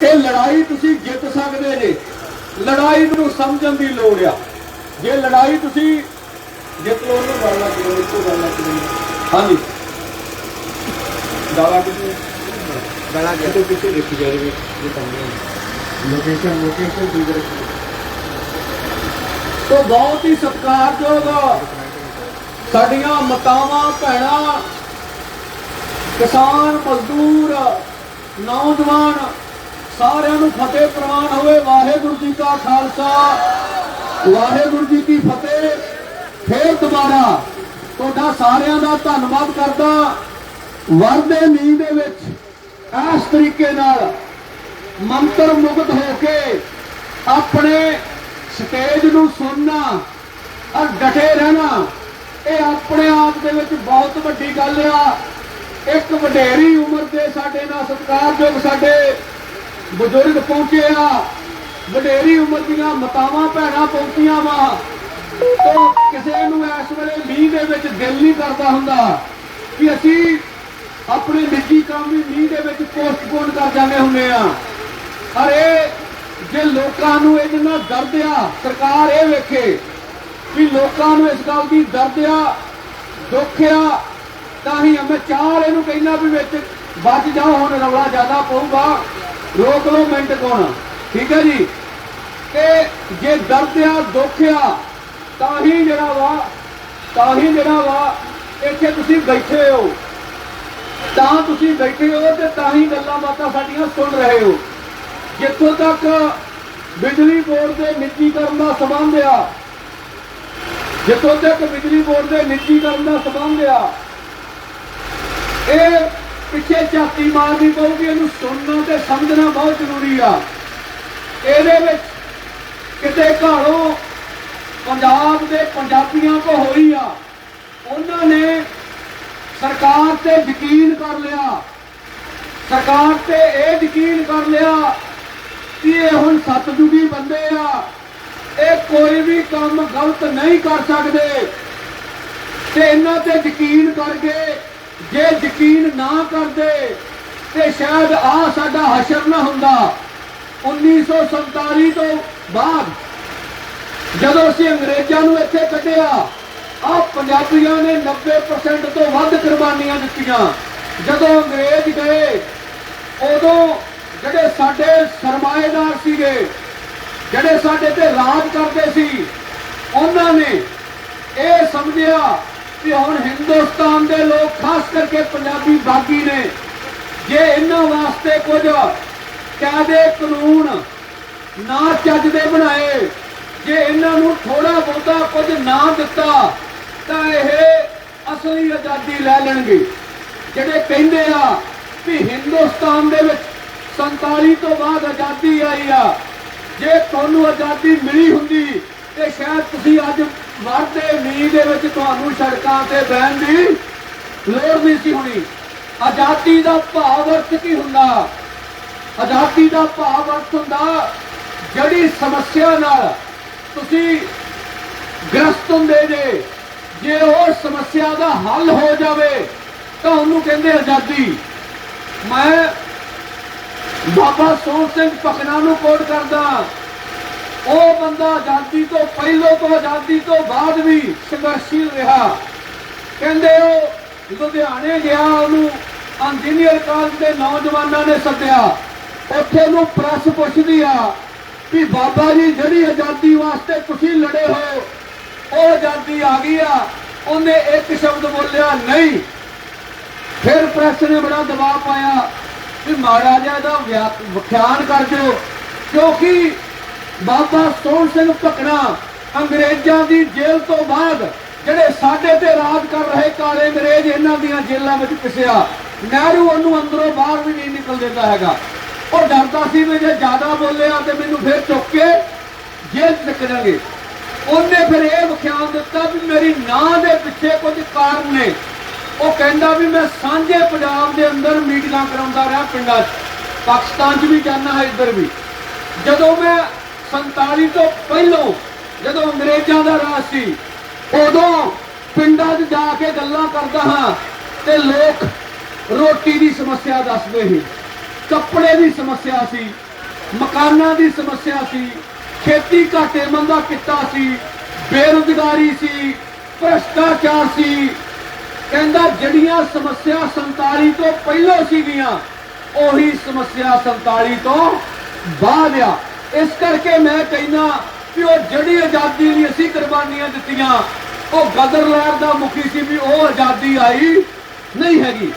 ਇਹ ਲੜਾਈ ਤੁਸੀਂ ਜਿੱਤ ਸਕਦੇ ਜੇ। ਲੜਾਈ ਨੂੰ ਸਮਝਣ ਦੀ ਲੋੜ ਆ। ਜੇ ਲੜਾਈ ਤੁਸੀਂ ਜਿੱਤ ਲੋ ਉਹਨੂੰ ਗੱਲ ਲੱਗ ਗਈ ਇੱਕੋ ਗੱਲ ਲੱਗ ਗਈ ਹਾਂਜੀ। ਗਾਲਾਂ ਕਿਤੇ ਗਲਾ ਕਿਤੇ ਪਿੱਛੇ ਦੇਖੀ ਜਾਵੇ ਜੇ ਤੁਹਾਨੂੰ ਲੋਕੇਸ਼ਨ ਲੋਕੇਸ਼ਨ ਦੀ ਰੱਖੀ ਤੋ ਬਹੁਤ ਹੀ ਸਤਿਕਾਰਯੋਗ ਸਾਡੀਆਂ ਮਾਤਾਵਾਂ ਭੈਣਾਂ ਕਿਸਾਨ ਮਜ਼ਦੂਰ ਨੌਜਵਾਨ ਸਾਰਿਆਂ ਨੂੰ ਫਤਿਹ ਪ੍ਰਵਾਨ ਹੋਵੇ। ਵਾਹਿਗੁਰੂ ਜੀ ਕਾ ਖਾਲਸਾ। ਵਾਹਿਗੁਰੂ ਜੀ ਕੀ ਫਤਿਹ। ਫੇਰ ਦੁਬਾਰਾ ਤੁਹਾਡਾ ਸਾਰਿਆਂ ਦਾ ਧੰਨਵਾਦ ਕਰਦਾ। ਵਰਦੇ ਨੀਂਹ ਦੇ ਵਿੱਚ ਇਸ ਤਰੀਕੇ ਨਾਲ ਮੰਤਰ ਮੁਗਧ ਹੋ ਕੇ ਆਪਣੇ ਸਟੇਜ ਨੂੰ ਸੁਣਨਾ ਔਰ ਡਟੇ ਰਹਿਣਾ, ਇਹ ਆਪਣੇ ਆਪ ਦੇ ਵਿੱਚ ਬਹੁਤ ਵੱਡੀ ਗੱਲ ਆ। ਇੱਕ ਵਡੇਰੀ ਉਮਰ ਦੇ ਸਾਡੇ ਨਾਲ ਸਤਿਕਾਰਯੋਗ ਸਾਡੇ ਬਜ਼ੁਰਗ ਪਹੁੰਚੇ ਆ। ਵਡੇਰੀ ਉਮਰ ਦੀਆਂ ਮਤਾਵਾਂ, ਭੈਣਾਂ ਪਹੁੰਚੀਆਂ ਵਾ। ਤੋਂ ਕਿਸੇ ਨੂੰ ਇਸ ਵੇਲੇ ਮੀਂਹ ਦੇ ਵਿੱਚ ਦਿਲ ਨਹੀਂ ਕਰਦਾ ਹੁੰਦਾ ਕਿ ਅਸੀਂ ਆਪਣੇ ਨਿੱਜੀ ਕੰਮ ਵੀ ਮੀਂਹ ਦੇ ਵਿੱਚ ਪੋਸਟਪੋਨ ਕਰ ਜਾਂਦੇ ਹੁੰਦੇ ਆ। ਅਰੇ ਜੇ ਲੋਕਾਂ ਨੂੰ ਇਹ ਜਿੰਨਾ ਦਰਦ ਆ, ਸਰਕਾਰ ਇਹ ਵੇਖੇ ਕਿ ਲੋਕਾਂ ਨੂੰ ਇਸ ਗੱਲ ਦੀ ਦਰਦ ਆ, ਦੁੱਖ ਆ, ਤਾਂ ਹੀ ਮੈਂ ਚਾਰ ਇਹਨੂੰ ਕਹਿੰਦਾ ਵੀ ਵਿੱਚ ਬਚ ਜਾਓ, ਹੁਣ ਰੌਲਾ ਜ਼ਿਆਦਾ ਪਊਗਾ। ਰੋਕ ਲਓ ਮਿੰਟ ਕੋਣ। ਠੀਕ ਹੈ ਜੀ? ਤੇ ਜੇ ਦਰਦ ਆ, ਦੁੱਖ ਆ, ਤਾਂ ਹੀ ਜਿਹੜਾ ਵਾ, ਤਾਂ ਹੀ ਜਿਹੜਾ ਵਾ, ਇੱਥੇ ਤੁਸੀਂ ਬੈਠੇ ਹੋ। ਤਾਂ ਤੁਸੀਂ ਬੈਠੇ ਹੋ ਤੇ ਤਾਂ ਹੀ ਗੱਲਾਂ ਬਾਤਾਂ ਸਾਡੀਆਂ ਸੁਣ ਰਹੇ ਹੋ। ਜਿੱਥੋਂ ਤੱਕ ਬਿਜਲੀ ਬੋਰਡ ਦੇ ਨਿੱਜੀਕਰਨ ਦਾ ਸੰਬੰਧ ਆ, ਜਿੱਥੋਂ ਤੱਕ ਬਿਜਲੀ ਬੋਰਡ ਦੇ ਨਿੱਜੀਕਰਨ ਦਾ ਸੰਬੰਧ ਆ, ਇਹ ਪਿੱਛੇ ਝਾਤੀ ਮਾਰਨੀ ਪਊਗੀ, ਇਹਨੂੰ ਸੁਣਨਾ ਤੇ ਸਮਝਣਾ ਬਹੁਤ ਜ਼ਰੂਰੀ ਆ। ਇਹਦੇ ਵਿੱਚ ਕਿਤੇ ਘਾੜੋਂ ਪੰਜਾਬ ਦੇ ਪੰਜਾਬੀਆਂ ਕੋ ਹੋਈ ਆ। ਉਹਨਾਂ ਨੇ ਸਰਕਾਰ ਤੇ ਯਕੀਨ ਕਰ ਲਿਆ। ਸਰਕਾਰ ਤੇ ਇਹ ਯਕੀਨ ਕਰ ਲਿਆ ਕਿ ਇਹ ਹੁਣ ਸਤਜੁਗੀ ਬੰਦੇ ਆ। ਇਹ ਕੋਈ ਵੀ ਕੰਮ ਗਲਤ ਨਹੀਂ ਕਰ ਸਕਦੇ। ਤੇ ਇਹਨਾਂ ਤੇ ਯਕੀਨ ਕਰਕੇ ਜੇ ਯਕੀਨ ਨਾ ਕਰਦੇ ਤੇ ਸ਼ਾਇਦ ਆ ਸਾਡਾ ਹਸ਼ਰ ਨਾ ਹੁੰਦਾ। 1947 ਤੋਂ ਬਾਅਦ ਜਦੋਂ ਅਸੀਂ ਅੰਗਰੇਜ਼ਾਂ ਨੂੰ ਇੱਥੇ ਕੱਢਿਆ, ਆ ਪੰਜਾਬੀਆਂ ਨੇ 90% ਤੋਂ ਵੱਧ ਕੁਰਬਾਨੀਆਂ ਦਿੱਤੀਆਂ। ਜਦੋਂ ਅੰਗਰੇਜ਼ ਗਏ, ਉਦੋਂ ਜਿਹੜੇ ਸਾਡੇ ਸਰਮਾਏਦਾਰ ਸੀਗੇ, ਜਿਹੜੇ ਸਾਡੇ ਤੇ ਰਾਜ ਕਰਦੇ ਸੀ, ਉਹਨਾਂ ਨੇ ਇਹ ਸਮਝਿਆ ਕਿ ਹੁਣ ਹਿੰਦੁਸਤਾਨ ਦੇ ਲੋਕ ਕਰਕੇ ਪੰਜਾਬੀ ਬਾਗੀ ਨੇ। ਜੇ ਇਹਨਾਂ ਵਾਸਤੇ ਕੁਝ ਕਾਇਦੇ ਕਾਨੂੰਨ ਨਾ ਚੱਜ ਦੇ ਬਣਾਏ, ਜੇ ਇਹਨਾਂ ਨੂੰ ਥੋੜਾ ਬਹੁਤਾ ਕੁਝ ਨਾ ਦਿੱਤਾ, ਤਾਂ ਇਹ ਅਸਲੀ ਆਜ਼ਾਦੀ ਲੈ ਲੈਣਗੇ। ਜਿਹੜੇ ਕਹਿੰਦੇ ਆ ਕਿ ਹਿੰਦੁਸਤਾਨ ਦੇ ਵਿੱਚ 47 ਤੋਂ ਬਾਅਦ ਆਜ਼ਾਦੀ ਆਈ ਆ, ਜੇ ਤੁਹਾਨੂੰ ਆਜ਼ਾਦੀ ਮਿਲੀ ਹੁੰਦੀ, ਤੇ ਸ਼ਾਇਦ ਤੁਸੀਂ ਅੱਜ ਵਰਦੇ ਮੀਂਹ ਦੇ ਵਿੱਚ ਤੁਹਾਨੂੰ ਸੜਕਾਂ ਤੇ ਬਹਿਣ ਦੀ ਲੋੜ ਨਹੀਂ ਸੀ ਹੋਣੀ। ਆਜ਼ਾਦੀ ਦਾ ਭਾਵ ਅਰਥ ਕੀ ਹੁੰਦਾ? ਆਜ਼ਾਦੀ ਦਾ ਭਾਵ ਅਰਥ ਹੁੰਦਾ, ਜਿਹੜੀ ਸਮੱਸਿਆ ਨਾਲ ਤੁਸੀਂ ਗ੍ਰਸਤ ਹੁੰਦੇ ਜੇ ਜੇ ਉਹ ਸਮੱਸਿਆ ਦਾ ਹੱਲ ਹੋ ਜਾਵੇ, ਤਾਂ ਉਹਨੂੰ ਕਹਿੰਦੇ ਆਜ਼ਾਦੀ। ਮੈਂ ਬਾਬਾ ਸੋਹਣ ਸਿੰਘ ਪਖਨਾ ਨੂੰ ਕੋਟ ਕਰਦਾ, ਉਹ ਬੰਦਾ ਆਜ਼ਾਦੀ ਤੋਂ ਪਹਿਲੋਂ ਤੋਂ ਆਜ਼ਾਦੀ ਤੋਂ ਬਾਅਦ ਵੀ ਸੰਘਰਸ਼ੀਲ ਰਿਹਾ। ਕਹਿੰਦੇ ਉਹ ਲੁਧਿਆਣੇ ਗਿਆ ਉਹਨੂੰ ਇੰਜੀਨੀਅਰ ਕਾਲਜ ਦੇ ਨੌਜਵਾਨਾਂ ਨੇ ਸੱਦਿਆ। ਉੱਥੇ ਨੂੰ ਪ੍ਰੈਸ ਪੁੱਛਦੀ ਆ ਵੀ ਬਾਬਾ ਜੀ, ਜਿਹੜੀ ਆਜ਼ਾਦੀ ਵਾਸਤੇ ਤੁਸੀਂ ਲੜੇ ਹੋ, ਉਹ ਆਜ਼ਾਦੀ ਆ ਗਈ ਆ। ਉਹਨੇ ਇੱਕ ਸ਼ਬਦ ਬੋਲਿਆ, ਨਹੀਂ। ਫਿਰ ਪ੍ਰੈਸ ਨੇ ਬੜਾ ਦਬਾਅ ਪਾਇਆ ਕਿ ਮਹਾਰਾਜਾ ਦਾ ਵਿਆ- ਵਿਖਿਆਨ ਕਰ ਦਿਓ। ਕਿਉਂਕਿ ਬਾਬਾ ਸੋਹਣ ਸਿੰਘ ਭਕਨਾ ਅੰਗਰੇਜ਼ਾਂ ਦੀ ਜੇਲ੍ਹ ਤੋਂ ਬਾਅਦ ਜਿਹੜੇ ਸਾਡੇ ਤੇ ਰਾਜ ਕਰ ਰਹੇ ਕਾਲੇ ਅੰਗਰੇਜ਼ ਇਹਨਾਂ ਦੀਆਂ ਜੇਲ੍ਹਾਂ ਵਿੱਚ ਪਿਸਿਆ ਨਹਿਰੂ ਉਹਨੂੰ ਅੰਦਰੋਂ ਬਾਹਰ ਵੀ ਨਹੀਂ ਨਿਕਲ ਦਿੰਦਾ ਹੈਗਾ। ਉਹ ਡਰਦਾ ਸੀ ਵੀ ਜੇ ਜ਼ਿਆਦਾ ਬੋਲਿਆ ਤੇ ਮੈਨੂੰ ਫਿਰ ਚੁੱਕ ਕੇ ਜੇਲ੍ਹ ਚ ਰੱਖਣਗੇ ਉਹਨੇ ਫਿਰ ਇਹ ਵਿਖਿਆਨ ਦਿੱਤਾ ਵੀ ਮੇਰੀ ਨਾਂ ਦੇ ਪਿੱਛੇ ਕੁਝ ਕਾਰਨ ਨੇ। ਉਹ ਕਹਿੰਦਾ ਵੀ ਮੈਂ ਸਾਂਝੇ ਪੰਜਾਬ ਦੇ ਅੰਦਰ ਮੀਟਿੰਗਾਂ ਕਰਾਉਂਦਾ ਰਿਹਾ ਪਿੰਡਾਂ 'ਚ। ਪਾਕਿਸਤਾਨ 'ਚ ਵੀ ਜਾਣਾ ਹੈ, ਇੱਧਰ ਵੀ। ਜਦੋਂ ਮੈਂ 47 ਤੋਂ ਪਹਿਲਾਂ ਜਦੋਂ ਅੰਗਰੇਜ਼ਾਂ ਦਾ ਰਾਜ ਸੀ ਉਦੋਂ ਪਿੰਡਾਂ 'ਚ ਜਾ ਕੇ ਗੱਲਾਂ ਕਰਦਾ ਹਾਂ ਤੇ ਲੋਕ ਰੋਟੀ ਦੀ ਸਮੱਸਿਆ ਦੱਸਦੇ ਸੀ, ਕੱਪੜੇ ਦੀ ਸਮੱਸਿਆ ਸੀ, ਮਕਾਨਾਂ ਦੀ ਸਮੱਸਿਆ ਸੀ, ਖੇਤੀ ਘਾਟੇ ਮੰਦਾ ਕਿੱਤਾ ਸੀ, ਬੇਰੁਜ਼ਗਾਰੀ ਸੀ, ਭ੍ਰਸ਼ਟਾਚਾਰ ਸੀ। ਕਹਿੰਦਾ ਜਿਹੜੀਆਂ ਸਮੱਸਿਆ 47 ਤੋਂ ਪਹਿਲਾਂ ਸੀਗੀਆਂ, ਉਹੀ ਸਮੱਸਿਆ 47 ਤੋਂ ਬਾਅਦ ਆ। ਇਸ ਕਰਕੇ ਮੈਂ ਕਹਿੰਦਾ ਕਿ ਉਹ ਜਿਹੜੀ ਆਜ਼ਾਦੀ ਲਈ ਅਸੀਂ ਕੁਰਬਾਨੀਆਂ ਦਿੱਤੀਆਂ, ਉਹ ਗਦਰ ਲਹਿਰ ਦਾ ਮੁਖੀ ਸੀ ਵੀ ਉਹ ਆਜ਼ਾਦੀ ਆਈ ਨਹੀਂ ਹੈਗੀ।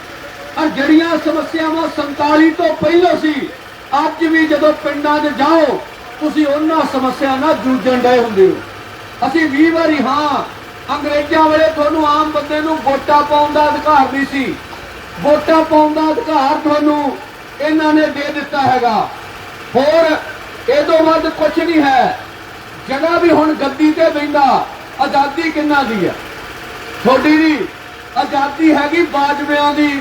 ਔਰ ਜਿਹੜੀਆਂ ਸਮੱਸਿਆਵਾਂ 47 ਤੋਂ ਪਹਿਲਾਂ ਸੀ, ਅੱਜ ਵੀ ਜਦੋਂ ਪਿੰਡਾਂ 'ਚ ਜਾਓ, ਤੁਸੀਂ ਉਹਨਾਂ ਸਮੱਸਿਆ ਨਾਲ ਜੂਝਣ ਡਏ ਹੁੰਦੇ ਹੋ। ਅਸੀਂ 20 ਵਾਰੀ ਹਾਂ, ਅੰਗਰੇਜ਼ਾਂ ਵੇਲੇ ਤੁਹਾਨੂੰ ਆਮ ਬੰਦੇ ਨੂੰ ਵੋਟਾਂ ਪਾਉਣ ਦਾ ਅਧਿਕਾਰ ਨਹੀਂ ਸੀ। ਵੋਟਾਂ ਪਾਉਣ ਦਾ ਅਧਿਕਾਰ ਤੁਹਾਨੂੰ ਇਹਨਾਂ ਨੇ ਦੇ ਦਿੱਤਾ ਹੈਗਾ। ਹੋਰ, ਇਹ ਤੋਂ ਵੱਧ ਕੁਝ ਨਹੀਂ ਹੈ। ਜਗ੍ਹਾ ਵੀ ਹੁਣ ਗੱਦੀ ਤੇ ਬੈਂਦਾ ਆਜ਼ਾਦੀ ਕਿੰਨਾ ਦੀ ਹੈ? ਤੁਹਾਡੀ ਨਹੀਂ ਆਜ਼ਾਦੀ ਹੈਗੀ ਬਾਜਵਿਆਂ ਦੀ,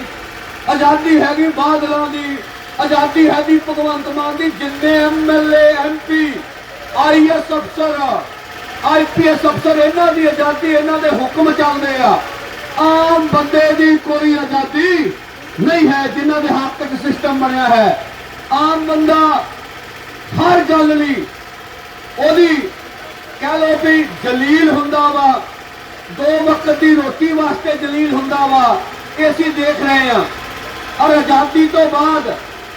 ਆਜ਼ਾਦੀ ਹੈਗੀ ਬਾਦਲਾਂ ਦੀ, ਆਜ਼ਾਦੀ ਹੈਗੀ ਭਗਵੰਤ ਮਾਨ ਦੀ, ਜਿੰਨੇ ਐਮਐਲਏ ਐਮਪੀ ਆਈਐਸ ਅਫਸਰ ਆਈਪੀਐਸ ਅਫਸਰ, ਇਹਨਾਂ ਦੀ ਆਜ਼ਾਦੀ, ਇਹਨਾਂ ਦੇ ਹੁਕਮ ਚੱਲਦੇ ਆ। ਆਮ ਬੰਦੇ ਦੀ ਕੋਈ ਆਜ਼ਾਦੀ ਨਹੀਂ ਹੈ ਜਿਨ੍ਹਾਂ ਦੇ ਹੱਥ ਤੱਕ ਸਿਸਟਮ ਬਣਿਆ ਹੈ। ਆਮ ਬੰਦਾ ਹਰ ਗੱਲ ਲਈ ਉਹਦੀ ਕਹਿ ਲੋ ਵੀ ਜਲੀਲ ਹੁੰਦਾ ਵਾ। ਦੋ ਵਕਤ ਦੀ ਰੋਟੀ ਵਾਸਤੇ ਜਲੀਲ ਹੁੰਦਾ ਵਾ। ਇਹ ਅਸੀਂ ਦੇਖ ਰਹੇ ਹਾਂ। ਔਰ ਆਜ਼ਾਦੀ ਤੋਂ ਬਾਅਦ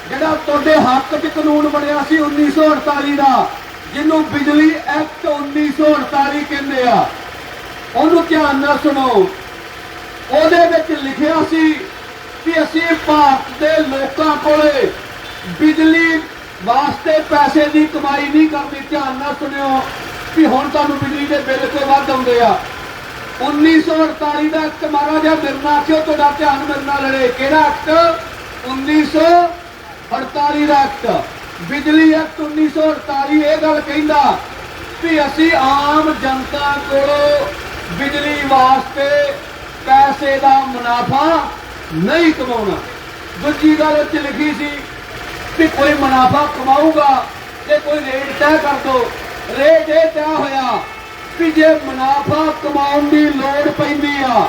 ਜਿਹੜਾ ਤੁਹਾਡੇ ਹੱਕ 'ਚ ਕਾਨੂੰਨ ਬਣਿਆ ਸੀ 1948 ਦਾ, ਜਿਹਨੂੰ ਬਿਜਲੀ ਐਕਟ 1948 ਕਹਿੰਦੇ ਆ, ਉਹਨੂੰ ਧਿਆਨ ਨਾਲ ਸੁਣੋ। ਉਹਦੇ ਵਿੱਚ ਲਿਖਿਆ ਸੀ ਕਿ ਅਸੀਂ ਭਾਰਤ ਦੇ ਲੋਕਾਂ ਕੋਲੇ ਬਿਜਲੀ ਵਾਸਤੇ ਪੈਸੇ ਦੀ ਕਮਾਈ ਨਹੀਂ ਕਰਨੀ। ਧਿਆਨ ਨਾਲ ਸੁਣਿਓ। ਵੀ ਹੁਣ ਤੁਹਾਨੂੰ ਬਿਜਲੀ ਦੇ ਬਿੱਲ ਕੋਈ ਵੱਧ ਆਉਂਦੇ ਆ। 1948 ਦਾ ਐਕਟ ਮਹਾਰਾਜਾ ਮਿਰਨਾ ਕਿਉਂ ਤੁਹਾਡਾ ਧਿਆਨ ਮਿਰਨਾ ਲੜੇ। ਕਿਹੜਾ ਐਕਟ 1948 ਦਾ ਐਕਟ ਬਿਜਲੀ ਐਕਟ 1948 ਇਹ ਗੱਲ ਕਹਿੰਦਾ ਵੀ ਅਸੀਂ ਆਮ ਜਨਤਾ ਕੋਲੋਂ ਬਿਜਲੀ ਵਾਸਤੇ ਪੈਸੇ ਦਾ ਮੁਨਾਫਾ ਨਹੀਂ ਕਮਾਉਣਾ। ਦੂਜੀ ਗੱਲ ਉੱਚ ਲਿਖੀ ਸੀ ਕਿ ਕੋਈ ਮੁਨਾਫਾ ਕਮਾਊਗਾ ਤੇ ਕੋਈ ਰੇਟ ਤੈਅ ਕਰ ਦੋ। ਰੇਟ ਇਹ ਤੈਅ ਹੋਇਆ ਕਿ ਜੇ ਮੁਨਾਫਾ ਕਮਾਉਣ ਦੀ ਲੋੜ ਪੈਂਦੀ ਆ,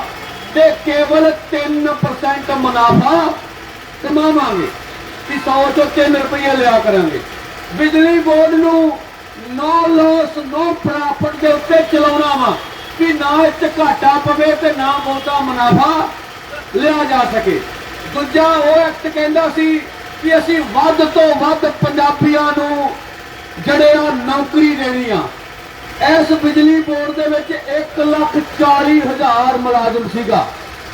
ਤੇ ਕੇਵਲ 3% ਮੁਨਾਫਾ ਕਮਾਵਾਂਗੇ। ਕਿ 100 ਚੋਂ 3 ਰੁਪਏ ਲਿਆ ਕਰਾਂਗੇ। ਬਿਜਲੀ ਬੋਰਡ ਨੂੰ ਨੋ ਲੋਸ ਨੋ ਪ੍ਰਾਫਿਟ ਦੇ ਉੱਤੇ ਚਲਾਉਣਾ ਵਾ ਕਿ ਨਾ ਇੱਥੇ ਘਾਟਾ ਪਵੇ ਤੇ ਨਾ ਬਹੁਤਾ ਮੁਨਾਫਾ ਲਿਆ ਜਾ ਸਕੇ। ਦੂਜਾ ਉਹ ਐਕਟ ਕਹਿੰਦਾ ਸੀ ਕਿ ਅਸੀਂ ਵੱਧ ਤੋਂ ਵੱਧ ਪੰਜਾਬੀਆਂ ਨੂੰ ਜਿਹੜੇ ਆ ਨੌਕਰੀ ਦੇਣੀ ਆ, ਇਸ ਬਿਜਲੀ ਬੋਰਡ ਦੇ ਵਿੱਚ 1 ਲੱਖ 40 ਹਜ਼ਾਰ ਮੁਲਾਜ਼ਮ ਸੀਗਾ।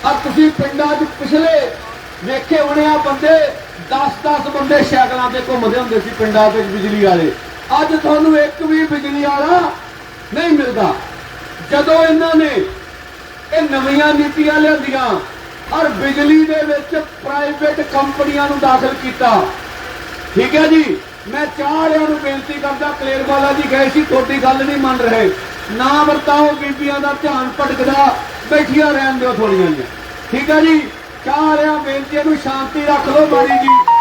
ਆ ਤੁਸੀਂ ਪਿੰਡਾਂ 'ਚ ਪਿਛਲੇ ਵੇਖੇ ਹੋਣੇ ਆ ਬੰਦੇ 10-10 ਬੰਦੇ ਸੈਕਲਾਂ ਤੇ ਘੁੰਮਦੇ ਹੁੰਦੇ ਸੀ ਪਿੰਡਾਂ ਵਿੱਚ ਬਿਜਲੀ ਵਾਲੇ। ਅੱਜ ਤੁਹਾਨੂੰ ਇੱਕ ਵੀ ਬਿਜਲੀ ਵਾਲਾ ਨਹੀਂ ਮਿਲਦਾ। ਜਦੋਂ ਇਹਨਾਂ ਨੇ ਇਹ ਨਵੀਆਂ ਨੀਤੀਆਂ ਲਿਆਂਦੀਆਂ ਔਰ ਬਿਜਲੀ ਦੇ ਵਿੱਚ ਪ੍ਰਾਈਵੇਟ ਕੰਪਨੀਆਂ ਨੂੰ ਦਾਖਲ ਕੀਤਾ। ਠੀਕ ਹੈ ਜੀ? ਮੈਂ ਚਾਰਿਆਂ ਨੂੰ ਬੇਨਤੀ ਕਰਦਾ, ਕਲੇਰ ਵਾਲਾ ਜੀ ਗਏ ਸੀ, ਤੁਹਾਡੀ ਗੱਲ ਨਹੀਂ ਮੰਨ ਰਹੇ। ਨਾ ਵਰਤਾਓ, ਬੀਬੀਆਂ ਦਾ ਧਿਆਨ ਭਟਕਦਾ, ਬੈਠੀਆਂ ਰਹਿਣ ਦਿਓ ਥੋੜੀਆਂ ਜੀ ਠੀਕ ਹੈ ਜੀ? ਚਾਰਿਆਂ ਬੇਨਤੀਆਂ ਨੂੰ ਸ਼ਾਂਤੀ ਰੱਖ ਲਓ ਮਾੜੀ ਜੀ।